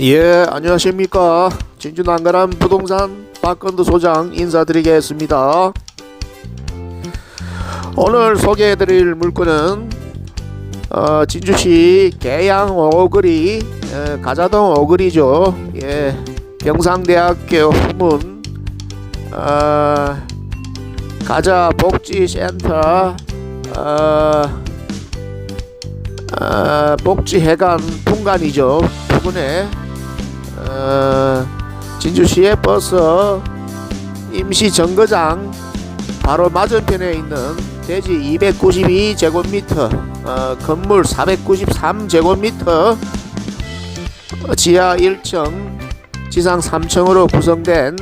예, 안녕하십니까. 진주 난가람 부동산 박건도 소장 인사드리겠습니다. 오늘 소개해드릴 물건은 어, 진주시 계양 오거리 에, 가자동 오거리죠. 예, 경상대학교 후문 어, 가자복지센터 어, 어, 복지회관 풍간이죠. 부근에 어, 진주시의 버스 임시 정거장 바로 맞은편에 있는 대지 292제곱미터 어, 건물 493제곱미터 어, 지하 1층 지상 3층으로 구성된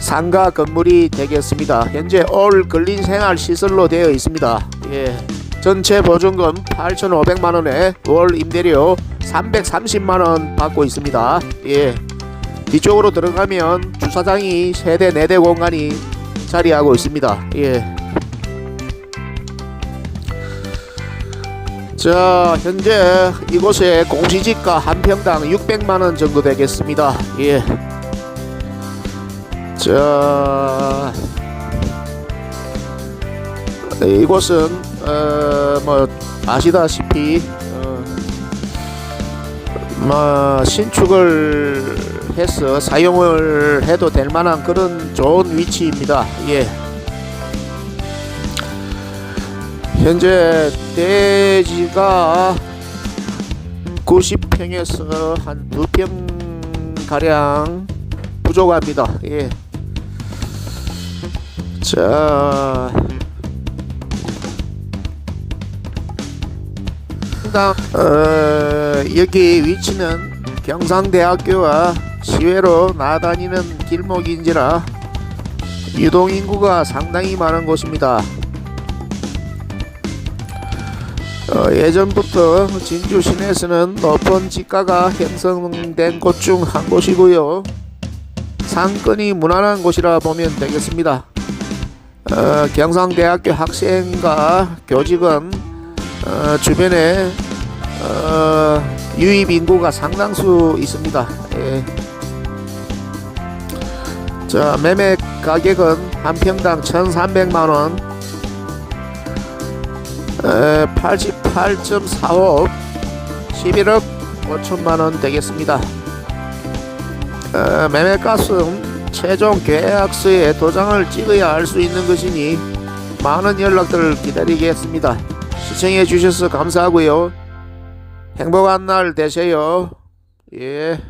상가 건물이 되겠습니다. 현재 올 근린 생활 시설로 되어 있습니다. 예. 전체 보증금 8,500만 원에 월 임대료 330만 원 받고 있습니다. 예. 뒤쪽으로 들어가면 주차장이 세대 4대 공간이 자리하고 있습니다. 예. 자, 현재 이곳의 공시지가 한 평당 600만 원 정도 되겠습니다. 예. 자, 이곳은 어, 뭐 아시다시피 어, 뭐 신축을 해서 사용을 해도 될 만한 그런 좋은 위치입니다. 예. 현재 대지가 90평에서 한 2평 가량 부족합니다. 예. 자, 상당 어, 여기 위치는 경상대학교와 시외로 나다니는 길목인지라 유동 인구가 상당히 많은 곳입니다. 어, 예전부터 진주 시내에서는 높은 지가가 형성된 곳 중 한 곳이고요. 상권이 무난한 곳이라 보면 되겠습니다. 어, 경상대학교 학생과 교직원 어, 주변에 어, 유입 인구가 상당수 있습니다. 예. 자 매매 가격은 한 평당 1,300만 원, 88.45억, 11억 5천만 원 되겠습니다. 어, 매매가은 최종 계약서에 도장을 찍어야 알 수 있는 것이니 많은 연락들을 기다리겠습니다. 시청해 주셔서 감사하고요. 행복한 날 되세요. 예.